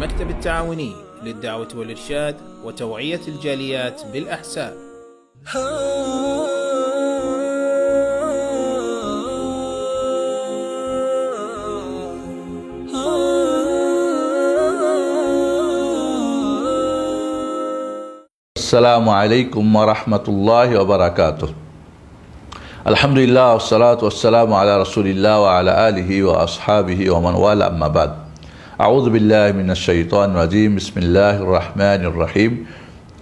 المكتب التعاوني للدعوة والإرشاد وتوعية الجاليات بالأحساء. السلام عليكم ورحمة الله وبركاته. الحمد لله والصلاة والسلام على رسول الله وعلى آله وأصحابه ومن والاه أما بعد. أعوذ بالله من الشيطان الرجيم. بسم الله الرحمن الرحيم.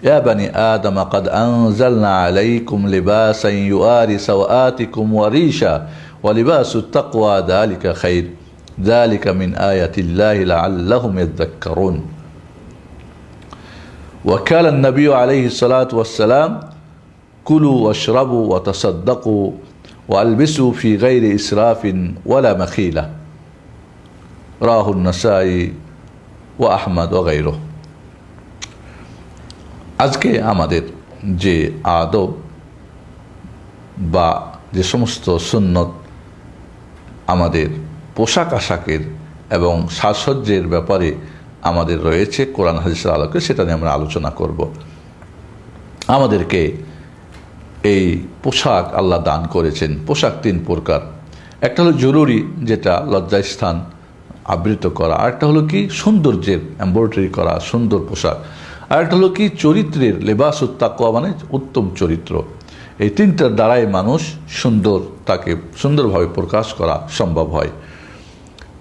يا بني آدم قد أنزلنا عليكم لباسا يؤاري سوآتكم وريشا ولباس التقوى ذلك خير. ذلك من آية الله لعلهم يذكرون. وكان النبي عليه الصلاة والسلام كلوا واشربوا وتصدقوا وألبسوا في غير إسراف ولا রাহুল নাসাই ও আহমদ ওগাইরো আজকে আমাদের যে আদব বা যে সমস্ত সুন্নত আমাদের পোশাক আশাকের এবং সাজসজ্জের ব্যাপারে আমাদের রয়েছে কোরআন হাদিসের আলোকে, সেটা নিয়ে আমরা আলোচনা করব। আমাদেরকে এই পোশাক আল্লাহ দান করেছেন, পোশাক তিন প্রকার। একটা হলো জরুরি, যেটা লজ্জাস্থান আবৃত করা। আরেকটা হলো কি? সৌন্দর্যের এম্ব্রয়ডারি করা, সুন্দর পোশাক। আরেকটা হলো কি? চরিত্রের লেবাস উত্তাকুয়া মানে উত্তম চরিত্র। এই তিনটার দ্বারাই মানুষ সুন্দর, তাকে সুন্দরভাবে প্রকাশ করা সম্ভব হয়।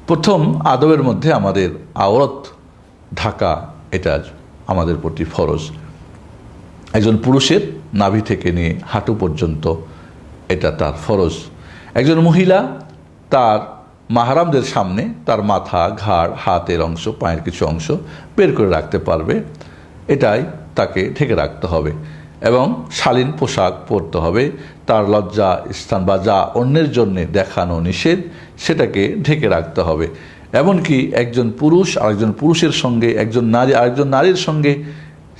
প্রথম আদবের মধ্যে আমাদের আওরত ঢাকা, এটা আমাদের প্রতি ফরজ। একজন পুরুষের নাভি থেকে নিয়ে হাঁটু পর্যন্ত এটা তার ফরজ। একজন মহিলা তার মাহারামদের সামনে তার মাথা, ঘাড়, হাতের অংশ, পায়ের কিছু অংশ বের করে রাখতে পারবে। এটাই তাকে ঢেকে রাখতে হবে এবং শালীন পোশাক পরতে হবে। তার লজ্জা স্থান বা যা অন্যের জন্যে দেখানো নিষেধ, সেটাকে ঢেকে রাখতে হবে। এমনকি একজন পুরুষ, আরেকজন পুরুষের সঙ্গে, একজন নারী, আরেকজন নারীর সঙ্গে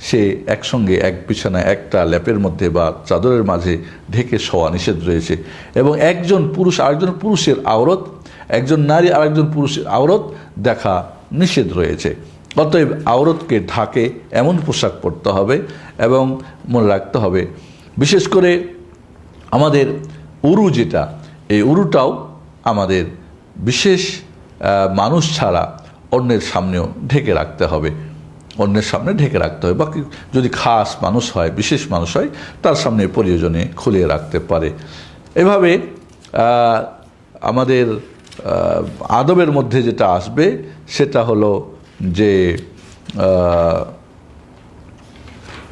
সে একসঙ্গে, এক বিছানায়, একটা ল্যাপের মধ্যে বা চাদরের মাঝে ঢেকে শোয়া নিষেধ রয়েছে। এবং একজন পুরুষ, আরেকজন পুরুষের আওরত একজন নারী আর একজন পুরুষের আওরত দেখা নিষেধ রয়েছে। অতএব আওরতকে ঢাকে এমন পোশাক পরতে হবে এবং মনে রাখতে হবে। বিশেষ করে আমাদের উরু যেটা, এই উরুটাও আমাদের বিশেষ মানুষ ছাড়া অন্যের সামনেও ঢেকে রাখতে হবে। অন্যের সামনে ঢেকে রাখতে হবে। বাকি যদি খাস মানুষ হয়, বিশেষ মানুষ হয়, তার সামনে প্রয়োজনে খুলে রাখতে পারে। এভাবে আমাদের আদবের মধ্যে যেটা আসবে, সেটা হলো যে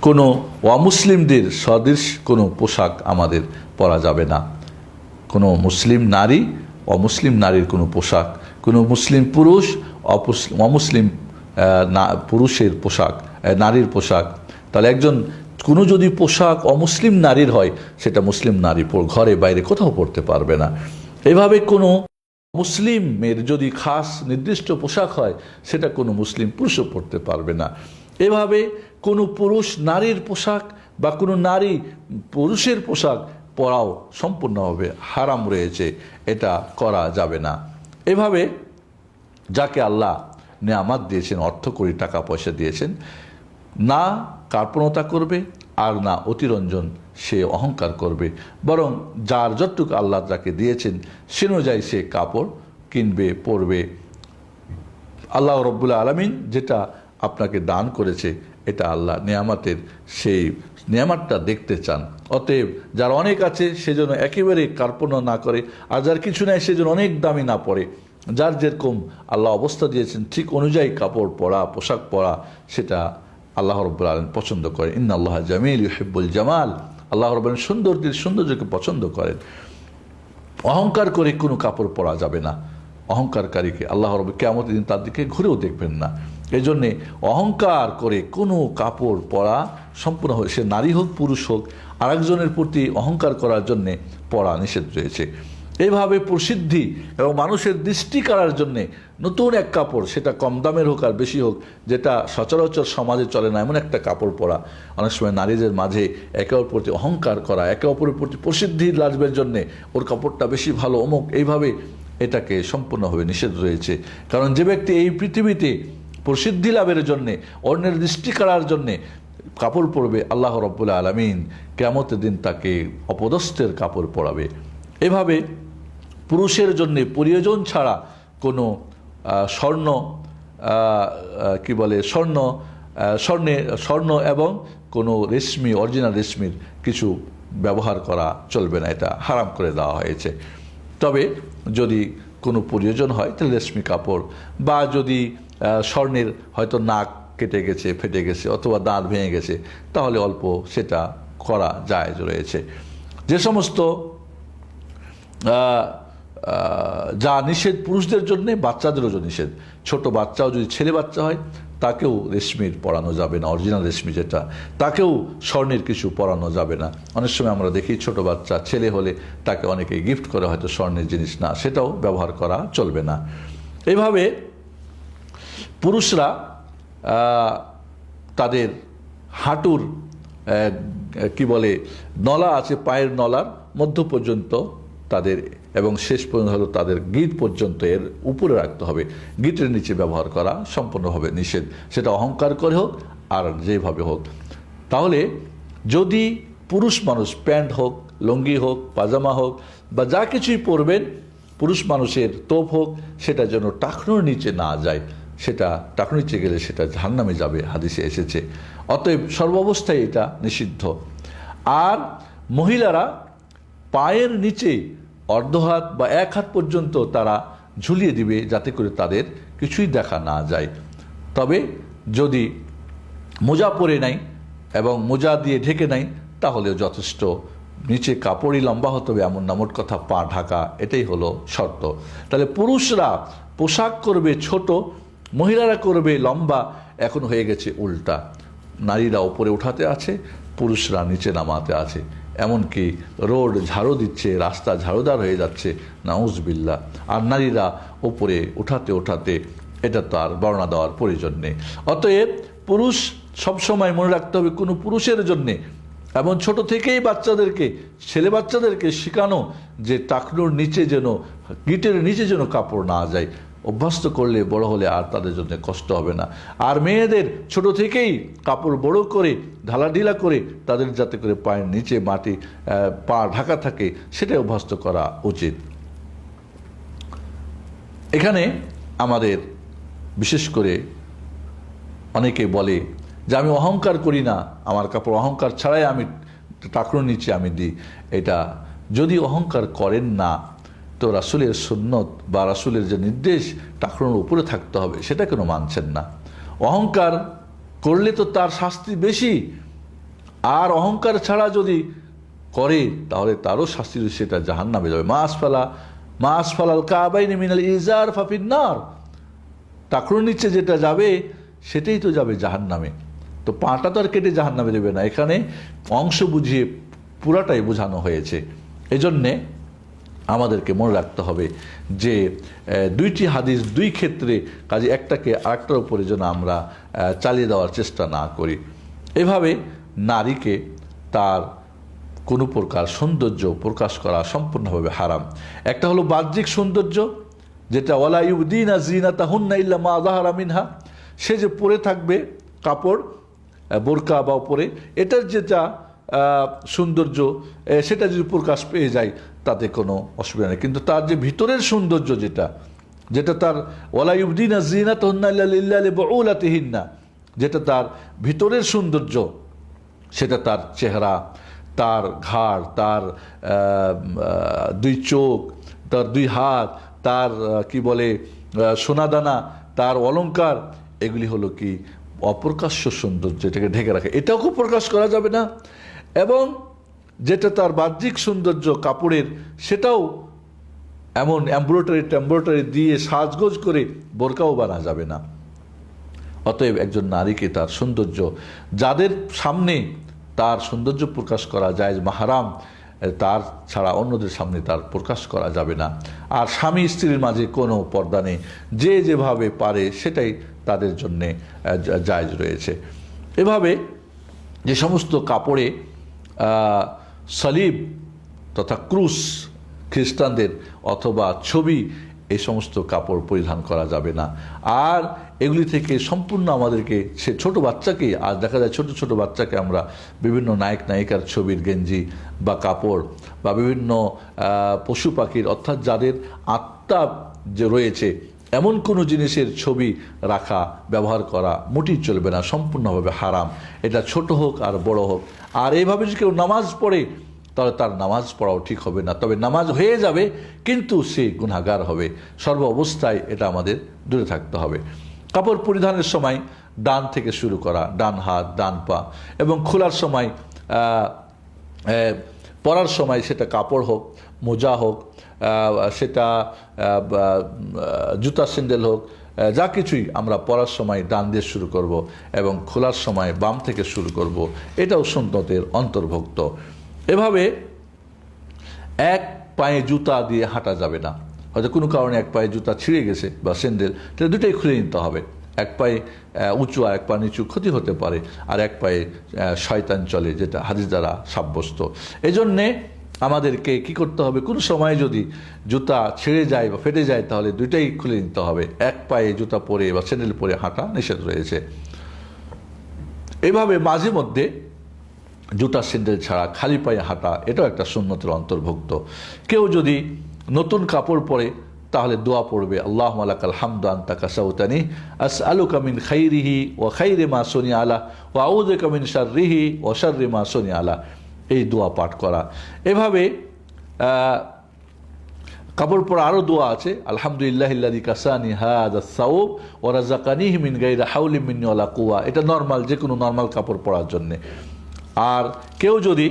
কোনো অমুসলিমদের সদৃশ কোনো পোশাক আমাদের পরা যাবে না। কোনো মুসলিম নারী, অমুসলিম নারীর কোনো পোশাক, কোনো মুসলিম পুরুষ অমুসলিম পুরুষের পোশাক নারীর পোশাক। তাহলে একজন, কোনো যদি পোশাক অমুসলিম নারীর হয়, সেটা মুসলিম নারী ঘরে, বাইরে কোথাও পড়তে পারবে না। এভাবে কোনো মুসলিমের যদি খাস নির্দিষ্ট পোশাক হয়, সেটা কোনো মুসলিম পুরুষও পড়তে পারবে না। এভাবে কোনো পুরুষ নারীর পোশাক বা কোনো নারী পুরুষের পোশাক পরাও সম্পূর্ণভাবে হারাম রয়েছে। এটা করা যাবে না। এভাবে যাকে আল্লাহ নেয়ামাত দিয়েছেন, অর্থ করি টাকা পয়সা দিয়েছেন, না কার্পণতা করবে আর না অতিরঞ্জন সে অহংকার করবে। বরং যার যতটুকু আল্লাহ যাকে দিয়েছেন, সে অনুযায়ী সে কাপড় কিনবে, পরবে। আল্লাহ রব্বুল্লা আলমিন যেটা আপনাকে দান করেছে, এটা আল্লাহ নিয়ামাতের সেই নিয়ামাতটা দেখতে চান। অতএব যার অনেক আছে সেজন্য একেবারে কার্পণ্য না করে, আর যার কিছু নেয় সেজন্য অনেক দামি না পড়ে। যার যেরকম আল্লাহ অবস্থা দিয়েছেন, ঠিক অনুযায়ী কাপড় পরা, পোশাক পরা, সেটা আল্লাহ রব্বুল আলম পছন্দ করে। ইন্না আল্লাহ জামিল ইহেব্বুল জামাল। আল্লাহ রব্বুল সৌন্দর্যের সৌন্দর্যকে পছন্দ করেন। অহংকার করে কোনো কাপড় পরা যাবে না। অহংকারকারীকে আল্লাহ রব কেমন দিন তার দিকে ঘুরেও দেখবেন না। এই জন্যে অহংকার করে কোনো কাপড় পরা সম্পূর্ণ হয় সে নারী হোক, পুরুষ হোক, আরেকজনের প্রতি অহংকার করার জন্যে পড়া নিষেধ রয়েছে। এইভাবে প্রসিদ্ধি এবং মানুষের দৃষ্টি কাড়ার জন্যে নতুন এক কাপড়, সেটা কম দামের হোক আর বেশি হোক, যেটা সচরাচর সমাজে চলে না, এমন একটা কাপড় পরা। অনেক সময় নারীদের মাঝে একে অপর প্রতি অহংকার করা, একে অপরের প্রতি প্রসিদ্ধি লাভের জন্যে ওর কাপড়টা বেশি ভালো, অমুক, এইভাবে এটাকে সম্পূর্ণভাবে নিষেধ রয়েছে। কারণ যে ব্যক্তি এই পৃথিবীতে প্রসিদ্ধি লাভের জন্যে, অন্যের দৃষ্টি কাড়ার জন্যে কাপড় পরবে, আল্লাহ রব্বুল আলমিন কেমতের দিন তাকে অপদস্থের কাপড় পরাবে। এভাবে পুরুষের জন্যে, প্রয়োজন ছাড়া কোনো স্বর্ণ কি বলে, স্বর্ণ স্বর্ণে, স্বর্ণ এবং কোনো রেশমি অরিজিনাল রেশমির কিছু ব্যবহার করা চলবে না, এটা হারাম করে দেওয়া হয়েছে। তবে যদি কোনো প্রয়োজন হয়, তাহলে রেশমি কাপড় বা যদি স্বর্ণের হয়তো নাক কেটে গেছে, ফেটে গেছে অথবা দাঁত ভেঙে গেছে, তাহলে অল্প সেটা করা জায়জ রয়েছে। যে সমস্ত যা নিষেধ পুরুষদের জন্য, বাচ্চাদেরও যে নিষেধ। ছোট বাচ্চাও যদি ছেলে বাচ্চা হয়, তাকেও রেশমির পরানো যাবে না অরিজিনাল রেশমি যেটা, তাকেও স্বর্ণের কিছু পরানো যাবে না। অনেক সময় আমরা দেখি ছোট বাচ্চা ছেলে হলে তাকে অনেকে গিফট করে হয়তো স্বর্ণের জিনিস না, সেটাও ব্যবহার করা চলবে না। এইভাবে পুরুষরা তাদের হাঁটুর কি বলে, নলা আছে, পায়ের নলার মধ্য পর্যন্ত তাদের, এবং শেষ পর্যন্ত হলো তাদের গিট পর্যন্ত এর উপরে রাখতে হবে। গিটের নিচে ব্যবহার করা সম্পূর্ণভাবে নিষেধ। সেটা অহংকার করে হোক, আর যেভাবে হোক। তাহলে যদি পুরুষ মানুষ প্যান্ট হোক, লুঙ্গি হোক, পাজামা হোক, বা যা কিছুই পরবেন, পুরুষ মানুষের তোপ হোক, সেটা যেন টাকনোর নিচে না যায়, সেটা টাকনোর নিচে গেলে সেটা জাহান্নামে যাবে, হাদিসে এসেছে। অতএব সর্বাবস্থায় এটা নিষিদ্ধ। আর মহিলারা পায়ের নিচে অর্ধ হাত বা এক হাত পর্যন্ত তারা ঝুলিয়ে দিবে যাতে করে তাদের কিছুই দেখা না যায়। তবে যদি মোজা পরে নাই এবং মোজা দিয়ে ঢেকে নাই তাহলেও যথেষ্ট। নিচে কাপড়ই লম্বা হতে হবে, এমন না, মোট কথা পা ঢাকা, এটাই হলো শর্ত। তাহলে পুরুষরা পোশাক করবে ছোট, মহিলারা করবে লম্বা, এখন হয়ে গেছে উল্টা। নারীরা ওপরে উঠাতে আছে, পুরুষরা নিচে নামাতে আছে। এমনকি রোড ঝাড়ু দিচ্ছে, রাস্তা ঝাড়ুদার হয়ে যাচ্ছে নাউজবিল্লা আর নারীরা ওপরে উঠাতে উঠাতে এটা তো আর বর্ণনা দেওয়ার প্রয়োজন নেই। অতএব পুরুষ সবসময় মনে রাখতে হবে কোনো পুরুষের জন্যে। এমন ছোট থেকেই বাচ্চাদেরকে, ছেলে বাচ্চাদেরকে শেখানো যে টাকনোর নিচে যেন, গিটের নিচে যেন কাপড় না যায়। অভ্যস্ত করলে বড় হলে আর তাদের জন্য কষ্ট হবে না। আর মেয়েদের ছোট থেকেই কাপড় বড় করে, ঢালাঢিলা করে তাদের যাতে করে পায়ের নিচে মাটি পা ঢাকা থাকে, সেটাই অভ্যস্ত করা উচিত। এখানে আমাদের বিশেষ করে অনেকে বলে যে, আমি অহংকার করি না, আমার কাপড় অহংকার ছাড়াই আমি টাকরো নিচে আমি দিই। এটা যদি অহংকার করেন না তো রাসুলের সুন্নত বা রাসুলের যে নির্দেশ টাকরোর উপরে থাকতে হবে। সেটা কেন মানছেন না? অহংকার করলে তো তার শাস্তি বেশি। আর অহংকার ছাড়া যদি করে, তাহলে তারও শাস্তি সেটা জাহান নামে যাবে। মাস ফালা মাস ফালাল কাবাইনি মিনাল ইজার ফাফিন্নার টাকরোর নিচে যেটা যাবে, সেটাই তো যাবে জাহান নামে তো পাটা তো আর কেটে জাহান নামে দেবে না। এখানে অংশ বুঝিয়ে পুরাটাই বোঝানো হয়েছে। এজন্যে আমাদেরকে মনে রাখতে হবে যে দুইটি হাদিস দুই ক্ষেত্রে কাজে একটাকে আরেকটার উপরে যেন আমরা চালিয়ে দেওয়ার চেষ্টা না করি। এভাবে নারীকে তার কোনো প্রকার সৌন্দর্য প্রকাশ করা সম্পূর্ণভাবে হারাম। একটা হলো বাহ্যিক সৌন্দর্য, যেটা ওয়ালাইউদ্দিন জিনা তাহুন্না ইল্লা মা আজাহারা মিনহা। সে যে পরে থাকবে কাপড় বোরকা বা উপরে, এটার যেটা সৌন্দর্য সেটা যদি প্রকাশ পেয়ে যায়, তাতে কোনো অসুবিধা নেই। কিন্তু তার যে ভিতরের সৌন্দর্য যেটা যেটা তার ওয়ালাইউদ্দিন জিনা তহন্না যেটা তার ভিতরের সৌন্দর্য, সেটা তার চেহারা, তার ঘাড়, তার দুই চোখ, তার দুই হাত, তার কি বলে সোনাদানা, তার অলংকার, এগুলি হলো কি অপ্রকাশ্য সৌন্দর্য, এটাকে ঢেকে রাখে। এটাকেও প্রকাশ করা যাবে না। এবং যেটা তার বাহ্যিক সৌন্দর্য কাপড়ের, সেটাও এমন এম্ব্রয়ডারি টেম্ব্রয়ডারি দিয়ে সাজগোজ করে বোরকাও বানা যাবে না। অতএব একজন নারীকে তার সৌন্দর্য, যাদের সামনে তার সৌন্দর্য প্রকাশ করা যায় মাহারাম, তার ছাড়া অন্যদের সামনে তার প্রকাশ করা যাবে না। আর স্বামী স্ত্রীর মাঝে কোনো পর্দা নেই। যে যেভাবে পারে সেটাই তাদের জন্যে জায়জ রয়েছে। এভাবে যে সমস্ত কাপড়ে সলিব তথা ক্রুশ খ্রিস্টানদের অথবা ছবি এই সমস্ত কাপড় পরিধান করা যাবে না। আর এগুলি থেকে সম্পূর্ণ আমাদেরকে, সে ছোট বাচ্চাকে আজ দেখা যায় ছোট ছোট বাচ্চাকে আমরা বিভিন্ন নায়ক, নায়িকার ছবির গেঞ্জি বা কাপড় বা বিভিন্ন পশু পাখির, অর্থাৎ যাদের আত্মা যে রয়েছে এমন কোনো জিনিসের ছবি রাখা, ব্যবহার করা মোটেই চলবে না, সম্পূর্ণভাবে হারাম। এটা ছোট হোক আর বড় হোক। আর এইভাবে যদি কেউ নামাজ পড়ে, তাহলে তার নামাজ পড়াও ঠিক হবে না। তবে নামাজ হয়ে যাবে, কিন্তু সে গুণাগার হবে। সর্ব অবস্থায় এটা আমাদের দূরে থাকতে হবে। কাপড় পরিধানের সময় ডান থেকে শুরু করা, ডান হাত, ডান পা। এবং খোলার সময় পরার সময় সেটা কাপড় হোক, মোজা হোক সেটা জুতা স্যান্ডেল হোক যা কিছুই আমরা পরার সময় ডান দিয়ে শুরু করব এবং খোলার সময় বাম থেকে শুরু করব, এটাও সুন্নতের অন্তর্ভুক্ত। এভাবে এক পায়ে জুতা দিয়ে হাঁটা যাবে না। হয়তো কোনো কারণে এক পায়ে জুতা ছিঁড়ে গেছে বা স্যান্ডেল তাহলে দুটোই খুলে নিতে হবে। এক পায়ে উঁচু আর এক পা নিচু ক্ষতি হতে পারে, আর এক পায়ে শয়তান চলে, যেটা হাদিস দ্বারা সাব্যস্ত। এই জন্যে আমাদেরকে কি করতে হবে? কোনো সময় যদি জুতা ছিঁড়ে যায় বা ফেটে যায়, তাহলে দুইটাই খুলে নিতে হবে। এক পায়ে জুতা পরে বা স্যান্ডেল পরে হাঁটা নিষেধ রয়েছে। এভাবে মাঝে মধ্যে জুতা, স্যান্ডেল ছাড়া খালি পায়ে হাঁটা, এটাও একটা সুন্নতের অন্তর্ভুক্ত। কেউ যদি নতুন কাপড় পরে, তাহলে দোয়া পড়বে আল্লাহ মালাকাল হামদান তাকা সাউতানি আস আলু কামিন খাইরিহি ও খাইরে মা সোনি আলা ও আউদ কামিন শাররিহি ও শার্রি মা সোনি আলা। এই দোয়া পাঠ করা। এভাবে কাপড় পরা আরও দোয়া আছে, আলহামদুলিল্লাহ কাসানি হাদ সাউব ও রাজাকানি মিন গাইরা হাউলি মিন্নি ওয়ালা কুয়া এটা নর্মাল যে কোনো নর্মাল কাপড় পরার জন্যে। আর কেউ যদি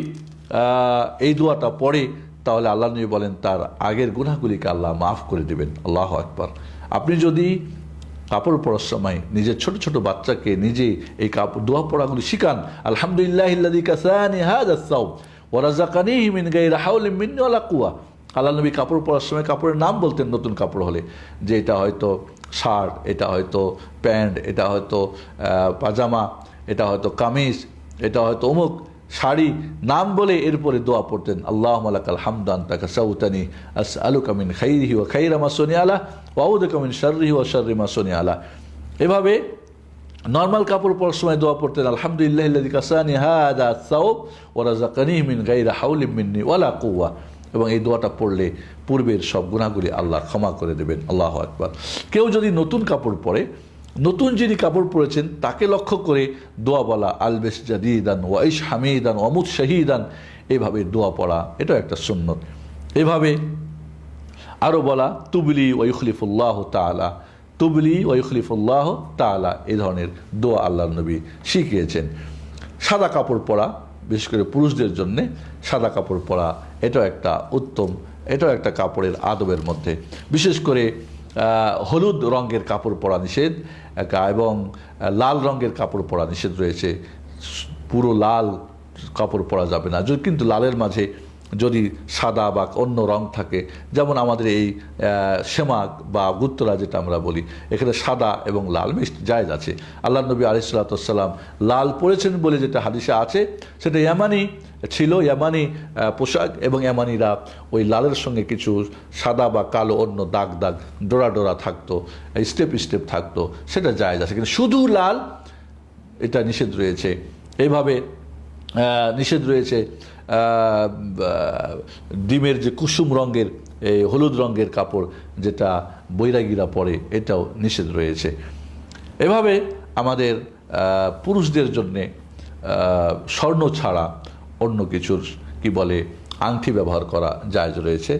এই দোয়াটা পড়ে, তাহলে আল্লাহ নবী বলেন, তার আগের গুনাহগুলিকে আল্লাহ মাফ করে দেবেন। আল্লাহ আকবার। আপনি যদি কাপড় পরার সময় নিজের ছোট ছোট বাচ্চাকে নিজে এই কাপড় দোয়া পড়াগুলি শিখান। আলহামদুলিল্লাহ কাসানি মিন্নি কুয়া আল্লাহ নবী কাপড় পরার সময় কাপড়ের নাম বলতেন নতুন কাপড় হলে, যে এটা হয়তো শার্ট, এটা হয়তো প্যান্ট, এটা হয়তো পাজামা, এটা হয়তো কামিজ, এটা হয়তো অমুক। শাড়ি, নাম বলে এরপরে দোয়া পড়তেন আল্লাহ মালাকাল হামদান তাকা সাউতানি আস আলু কামিন খাইরিহি ও খাইরা মাসনি আলা ওয়াউদ কামিন শার্রিহি ও শার্রি মাসনি আলা। এভাবে নর্মাল কাপড় পরার সময় দোয়া পড়তেন, আলহামদুলিল্লাহ কাসানি হাদা সাউব ওয়া রাযাকানি মিন গায়রি হাউলিম মিন্নি ওয়ালা কুয়া এবং এই দোয়াটা পড়লে পূর্বের সব গুণাগুলি আল্লাহ ক্ষমা করে দেবেন, আল্লাহ আকবার। কেউ যদি নতুন কাপড় পরে নতুন যিনি কাপড় পরেছেন, তাকে লক্ষ্য করে দোয়া বলা, আলবেশ জাদিদান ওয়াইশ হামিদান অমুদ শাহিদান, এভাবে দোয়া পড়া, এটাও একটা সুন্নত। এভাবে আরও বলা, তুবলি ওয়ুখলিফুল্লাহ তালা তুবলি ওয়ুখলিফুল্লাহ তালা এ ধরনের দোয়া আল্লাহ নবী শিখিয়েছেন। সাদা কাপড় পরা, বিশেষ করে পুরুষদের জন্যে সাদা কাপড় পরা, এটাও একটা উত্তম, এটাও একটা কাপড়ের আদবের মধ্যে। বিশেষ করে হলুদ রঙের কাপড় পরা নিষেধ এবং লাল রঙের কাপড় পরা নিষেধ রয়েছে। পুরো লাল কাপড় পরা যাবে না। কিন্তু লালের মাঝে যদি সাদা বা অন্য রং থাকে, যেমন আমাদের এই সেমাক বা গুত্তরা যেটা আমরা বলি, এখানে সাদা এবং লাল মিষ্টি জায়জ আছে। আল্লাহ নবী আলিসাল্লাম লাল পরেছেন বলে যেটা হাদিসে আছে, সেটা ইয়ামানি ছিল, ইয়ামানি পোশাক এবং ইয়ামানিরা ওই লালের সঙ্গে কিছু সাদা বা কালো অন্য দাগ দাগ ডোরা ডোরা থাকতো, স্টেপ স্টেপ থাকতো, সেটা জায়জ আছে। কিন্তু শুধু লাল, এটা নিষেধ রয়েছে। এইভাবে নিষেধ রয়েছে ডিমের যে কুসুম রঙের, এই হলুদ রঙের কাপড় যেটা বৈরাগীরা পরে, এটাও নিষেধ রয়েছে। এভাবে আমাদের পুরুষদের জন্যে স্বর্ণ ছাড়া অন্য কিছুর, কি বলে, আংটি ব্যবহার করা জায়জ রয়েছে।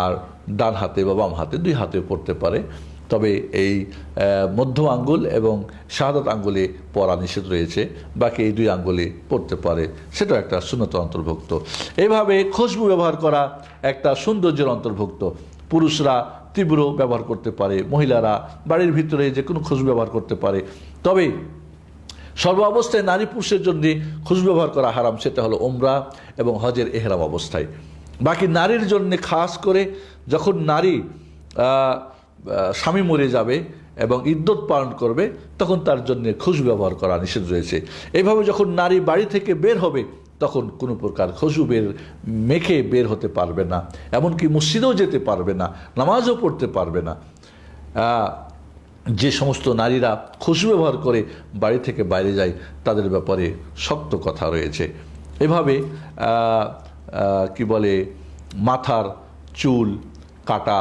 আর ডান হাতে বা বাম হাতে, দুই হাতে পড়তে পারে। তবে এই মধ্য আঙ্গুল এবং শাহাদাত আঙ্গুলে পরা নিষেধ রয়েছে, বাকি এই দুই আঙ্গুলে পড়তে পারে। সেটাও একটা শূন্যত অন্তর্ভুক্ত। এইভাবে খুশবু ব্যবহার করা একটা সৌন্দর্যের অন্তর্ভুক্ত। পুরুষরা তীব্র ব্যবহার করতে পারে, মহিলারা বাড়ির ভিতরে যে কোনো খুশবু ব্যবহার করতে পারে। তবে সর্ব অবস্থায় নারী পুরুষের জন্য খুশবু ব্যবহার করা হারাম, সেটা হলো ওমরা এবং হজের এহরাম অবস্থায়। বাকি নারীর জন্য খাস করে যখন নারী স্বামী মরে যাবে এবং ইদ্যত পালন করবে, তখন তার জন্য খুশবু ব্যবহার করা নিষেধ রয়েছে। এইভাবে যখন নারী বাড়ি থেকে বের হবে, তখন কোনো প্রকার খুশু বের, মেখে বের হতে পারবে না। এমনকি মসজিদেও যেতে পারবে না, নামাজও পড়তে পারবে না। যে সমস্ত নারীরা খুশবু ব্যবহার করে বাড়ি থেকে বাইরে যায়, তাদের ব্যাপারে শক্ত কথা রয়েছে। এভাবে কি বলে, মাথার চুল, কাটা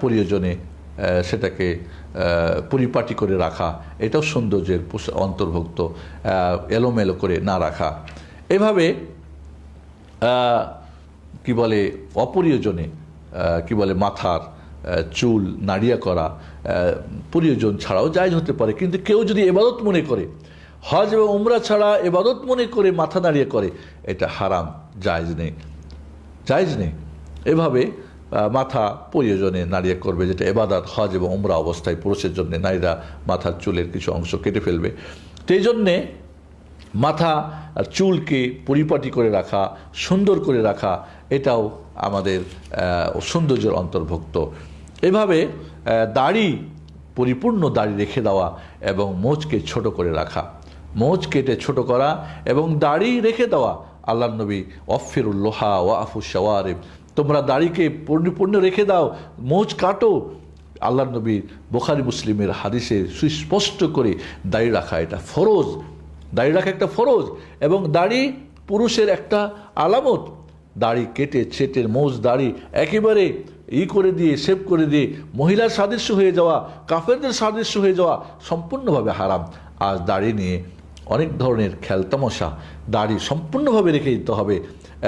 প্রয়োজনে সেটাকে পরিপাটি করে রাখা, এটাও সৌন্দর্যের অন্তর্ভুক্ত এলোমেলো করে না রাখা। এভাবে কি বলে, অপরিয়োজনে কি বলে, মাথার চুল নাড়িয়া করা প্রয়োজন ছাড়াও জায়জ হতে পারে, কিন্তু কেউ যদি এবাদত মনে করে, হজ এবং উমরা ছাড়া এবাদত মনে করে, মাথা নাড়িয়ে করে, এটা হারাম, জায়জ নেই। জায়জ নেই। এভাবে মাথা প্রয়োজনে নাড়িয়ে করবে, যেটা এবাদাত, হজ এবং উমরা অবস্থায় পুরুষের জন্য নারীরা মাথার চুলের কিছু অংশ কেটে ফেলবে। তো এই জন্যে মাথা চুলকে পরিপাটি করে রাখা, সুন্দর করে রাখা, এটাও আমাদের সৌন্দর্যের অন্তর্ভুক্ত। এভাবে দাড়ি, পরিপূর্ণ দাড়ি রেখে দেওয়া এবং মোচকে ছোট করে রাখা। মোচ কেটে ছোট করা এবং দাড়ি রেখে দেওয়া। আল্লাহ নবী অফিরুল্লোহা ও আফু শাওয়ারেব। তোমরা দাড়িকে পরিপূর্ণ রেখে দাও, মোজ কাটো। আল্লাহ নবী বোখারি মুসলিমের হাদিসে সুস্পষ্ট করে দাড়ি রাখা, এটা ফরজ। দাড়ি রাখা একটা ফরজ এবং দাড়ি পুরুষের একটা আলামত। দাড়ি কেটে ছেটের মোজ, দাড়ি একেবারে ই করে দিয়ে সেভ করে দিয়ে মহিলার সাদৃশ্য হয়ে যাওয়া, কাফেরদের সাদৃশ্য হয়ে যাওয়া সম্পূর্ণভাবে হারাম। আজ দাড়ি নিয়ে অনেক ধরনের খেলতামশা দাড়ি সম্পূর্ণভাবে রেখে দিতে হবে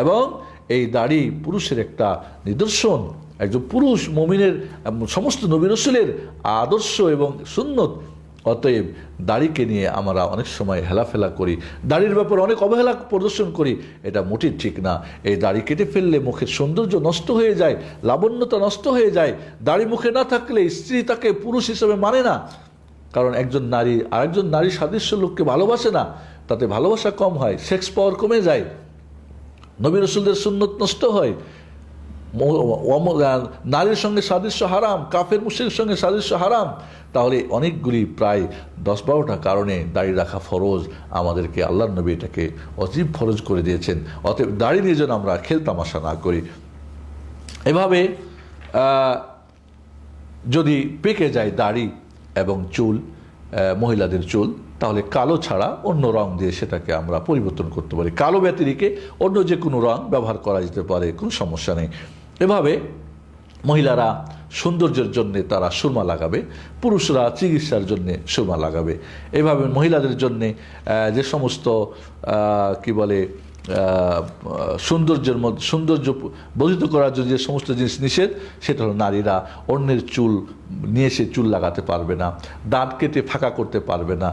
এবং এই দাড়ি পুরুষের একটা নিদর্শন। একজন পুরুষ মমিনের সমস্ত নবী রসুলের আদর্শ এবং সুন্নত। অতএব দাড়িকে নিয়ে আমরা অনেক সময় হেলাফেলা করি। দাড়ির ব্যাপারে অনেক অবহেলা প্রদর্শন করি। এটা মোটেই ঠিক না। এই দাড়ি কেটে ফেললে মুখের সৌন্দর্য নষ্ট হয়ে যায়, লাবণ্যতা নষ্ট হয়ে যায়। দাড়ি মুখে না থাকলে স্ত্রী তাকে পুরুষ হিসেবে মানে না। কারণ একজন নারী আরেকজন নারী সাদৃশ্য লোককে ভালোবাসে না। তাতে ভালোবাসা কম হয়, সেক্স পাওয়ার কমে যায়। নবী রসুলদের সুন্নত নষ্ট হয়। নারীর সঙ্গে সাদৃশ্য হারাম, কাফের মুসির সঙ্গে সাদৃশ্য হারাম। তাহলে অনেকগুলি প্রায় দশ বারোটা কারণে দাড়ি রাখা ফরজ। আমাদেরকে আল্লাহ নবী এটাকে অজীব ফরজ করে দিয়েছেন। অতএব দাড়ি নিয়ে যেন আমরা খেলতামাশা না করি। এভাবে যদি পেকে যায় দাড়ি এবং চুল মহিলাদের চুল তাহলে কালো ছাড়া অন্য রং দিয়ে সেটাকে আমরা পরিবর্তন করতে পারি। কালো ব্যতিরিকে অন্য যে কোনো রং ব্যবহার করা যেতে পারে, কোনো সমস্যা নেই। এভাবে মহিলারা সৌন্দর্যের জন্যে তারা সুরমা লাগাবে, পুরুষরা চিকিৎসার জন্যে সুরমা লাগাবে। এভাবে মহিলাদের জন্যে যে সমস্ত কি বলে সৌন্দর্যের মধ্যে, সৌন্দর্য বর্ধিত করার জন্য যে সমস্ত জিনিস নিষেধ, সেটা হলো নারীরা অন্যের চুল নিয়ে এসে চুল লাগাতে পারবে না, দাঁত কেটে ফাঁকা করতে পারবে না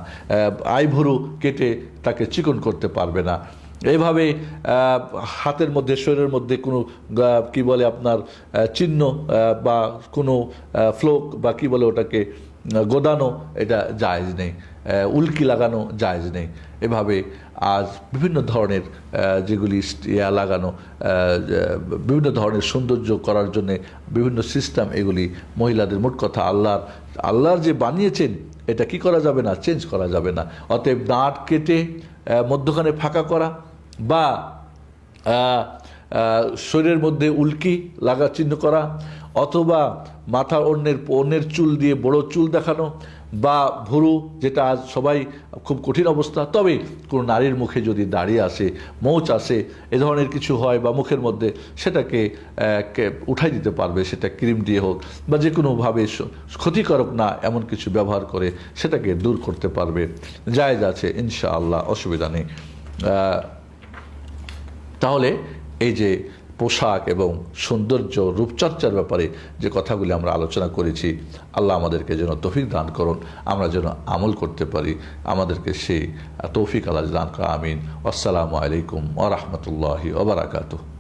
আইভরু কেটে তাকে চিকন করতে পারবে না। এইভাবে হাতের মধ্যে, শরীরের মধ্যে কোনো কি বলে আপনার চিহ্ন বা কোনো ফ্লোক বা কি বলে ওটাকে গোদানো, এটা জায়জ নেই। উল্কি লাগানো জায়জ নেই। এভাবে আজ বিভিন্ন ধরনের যেগুলি ইয়া লাগানো বিভিন্ন ধরনের সৌন্দর্য করার জন্য বিভিন্ন সিস্টেম, এগুলি মহিলাদের মোট কথা আল্লাহর আল্লাহর যে বানিয়েছেন, এটা কি করা যাবে না? চেঞ্জ করা যাবে না। অতএব দাঁত কেটে মধ্যখানে ফাঁকা করা বা শরীরের মধ্যে উল্কি লাগা চিহ্ন করা, অথবা মাথা অন্যের অন্যের চুল দিয়ে বড় চুল দেখানো, বা ভুরু, যেটা আজ সবাই খুব কঠিন অবস্থা, তবে কোনো নারীর মুখে যদি দাঁড়িয়ে আসে, মৌচ আসে, এ ধরনের কিছু হয় বা মুখের মধ্যে, সেটাকে উঠাই দিতে পারবে, সেটা ক্রিম দিয়ে হোক, বা যে কোনোভাবে ক্ষতিকারক না, এমন কিছু ব্যবহার করে, সেটাকে দূর করতে পারবে। জায়েজ আছে, ইনশাআল্লাহ, অসুবিধা নেই। তাহলে এই যে পোশাক এবং সৌন্দর্য, রূপচর্চার ব্যাপারে যে কথাগুলি আমরা আলোচনা করেছি, আল্লাহ আমাদেরকে যেন তৌফিক দান করুন, আমরা যেন আমল করতে পারি, আমাদেরকে সেই তৌফিক আল্লাহ দান করা আমিন। আসসালামু আলাইকুম ওরহমতুল্লাহি ওবরাকাতুহ